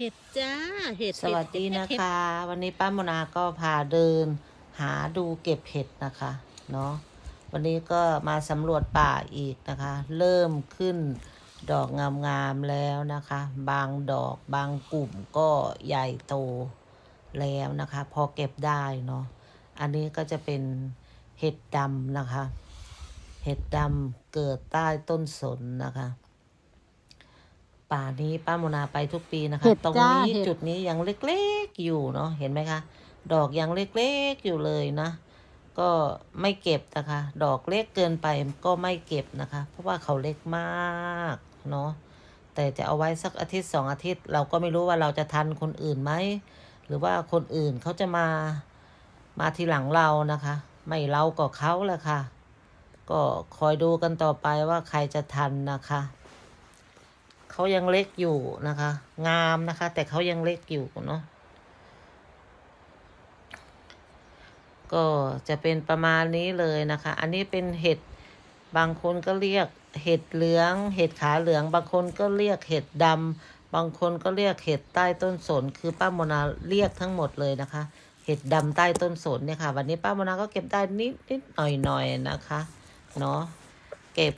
เห็ดจ้า เห็ดสวัสดีนะเห็คะ วันนี้ป้าโมนาก็พาเดิน หาดูเก็บเห็ดนะคะเนาะวันนี้ก็มาสำรวจป่าอีกนะคะ เริ่มขึ้นดอกงามๆแล้วนะคะ บางดอกบางกลุ่มก็ใหญ่โตแล้วนะคะ พอเก็บได้เนาะอันนี้ก็จะเป็นเห็ดดำนะคะ เห็ดดำเกิดใต้ต้นสนนะคะ ป่านี้ป้าโมนาไปทุกปีนะคะ เห็ดตรงจ้านี้เห็ด จุดนี้ยังเล็กๆอยู่เนาะเห็นไหมคะ ดอกยังเล็กๆอยู่เลยนะ ก็ไม่เก็บนะคะ ดอกเล็กเกินไปก็ไม่เก็บนะคะ เพราะว่าเขาเล็กมากเนาะแต่จะเอาไว้สักอาทิตย์สองอาทิตย์ เราก็ไม่รู้ว่าเราจะทันคนอื่นไหม หรือว่าคนอื่นเขาจะมามาทีหลังเรานะคะ ไม่เราก็เขาแหละค่ะ ก็คอยดูกันต่อไปว่าใครจะทันนะคะ เขายังเล็กอยู่นะคะ งามนะคะ แต่เขายังเล็กอยู่เนาะก็จะเป็นประมาณนี้เลยนะคะ อันนี้เป็นเห็ดบางคนก็เรียกเห็ดเหลือง เห็ดขาเหลือง บางคนก็เรียกเห็ดดำบางคนก็เรียกเห็ดใต้ต้นสน คือป้าโมนาเรียกทั้งหมดเลยนะคะ เห็ดดำใต้ต้นสนเนี่ยค่ะ วันนี้ป้าโมนาก็เก็บได้นิดนิดหน่อยหน่อยนะคะ เนาะ เก็บ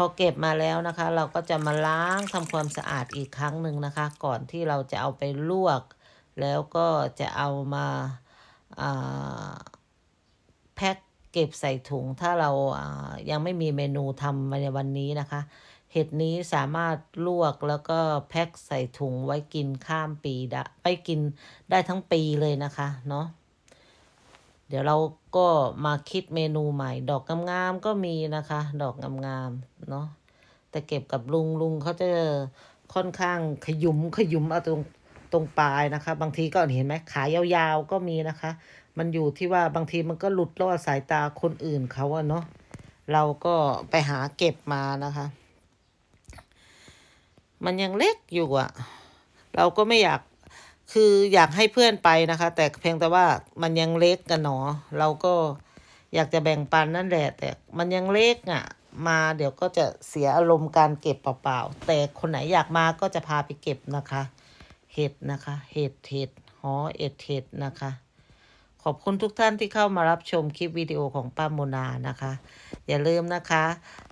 พอเก็บมาแล้วนะคะ เราก็จะมาล้างทำความสะอาดอีกครั้งหนึ่งนะคะ ก่อนที่เราจะเอาไปลวก แล้วก็จะเอามาาแพ็คเก็บใส่ถุง ถ้าเราายังไม่มีเมนูทำในวันนี้นะคะ เห็ดนี้สามารถลวกแล้วก็แพ็คใส่ถุงไว้กินข้ามปีได้ไปกินได้ทั้งปีเลยนะคะเนาะเดี๋ยวเราก็มาคิดเมนูใหม่ ดอกงามๆก็มีนะคะ ดอกงามๆ เนาะแต่เก็บกับลุงลุงเขาจะค่อนข้างขยุมขยุมเอาตรงตรงปลายนะคะ บางทีก็เห็นไหมขายาวๆก็มีนะคะ มันอยู่ที่ว่าบางทีมันก็หลุดลอดสายตาคนอื่นเขาอะเนาะเราก็ไปหาเก็บมานะคะ มันยังเล็กอยู่อะเราก็ไม่อยากคืออยากให้เพื่อนไปนะคะ แต่เพียงแต่ว่ามันยังเล็กกันเนาะเราก็ อยากจะแบ่งปันนั่นแหละ แต่มันยังเล็กอะ่ะ มาเดี๋ยวก็จะเสียอารมณ์การเก็บเปล่าๆ แต่คนไหนอยากมาก็จะพาไปเก็บนะคะ เห็ดนะคะ เห็ดเห็ดหอเอ็ดเห็ดนะคะ ขอบคุณทุกท่านที่เข้ามารับชมคลิปวิดีโอของป้าโมนานะคะ อย่าลืมนะคะ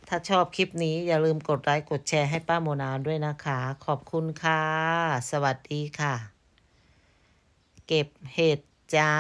ถ้าชอบคลิปนี้อย่าลืมกดไลค์กดแชร์ให้ป้าโมนาด้วยนะคะ ขอบคุณค่ะ สวัสดีค่ะ เก็บเห็ดจ้า